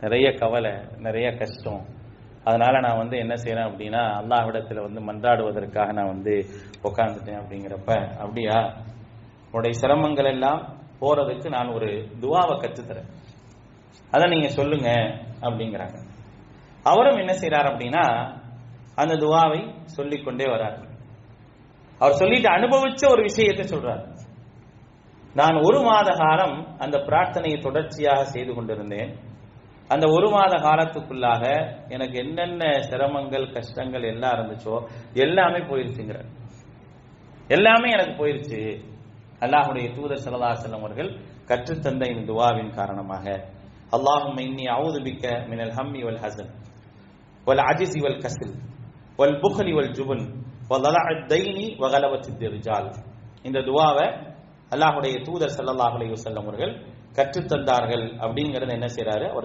நிறைய கவலை நிறைய கஷ்டம். அதனால நான் வந்து என்ன செய்யறேன் அப்படின்னா அல்லாஹ்விடத்துல வந்து மன்றாடுவதற்காக நான் வந்து உட்கார்ந்துட்டேன் அப்படிங்கிறப்ப அப்படியா? உடைய சிரமங்கள் எல்லாம் போறதுக்கு நான் ஒரு துவாவை கற்றுத்தரேன். அதை நீங்க சொல்லுங்க அப்படிங்கிறாங்க. அவரும் என்ன செய்யறார் அப்படின்னா அந்த துவாவை சொல்லிக்கொண்டே வரார். அவர் சொல்லிட்டு அனுபவிச்ச ஒரு விஷயத்தை சொல்றார். நான் ஒரு மாத காலம் அந்த பிரார்த்தனையை தொடர்ச்சியாக செய்து கொண்டிருந்தேன். அந்த ஒரு மாத காலத்துக்குள்ளாக எனக்கு என்னென்ன சிரமங்கள் கஷ்டங்கள் எல்லாம் இருந்துச்சோ எல்லாமே போயிருச்சுங்கிற. எல்லாமே எனக்கு போயிருச்சு. அல்லாஹுடைய தூதர் சலதா செல்லம் அவர்கள் கற்றுத்தந்த இந்த துவாவின் காரணமாக. அல்லாஹும் இன்னி அவுது பிக்க மினல் ஹம்மி வல் ஹசன் வல் அஜிசி வல் கசில் வல் புகலி வல் ஜுபன் தைனி வகலவத்தி ரிஜால் இந்த துவாவை அல்லாஹுடைய தூதர் சல்லாஹ் அலையுசல்லம் அவர்கள் கற்றுத்தந்தார்கள் அப்படிங்கறத என்ன செய்யறாரு அவர்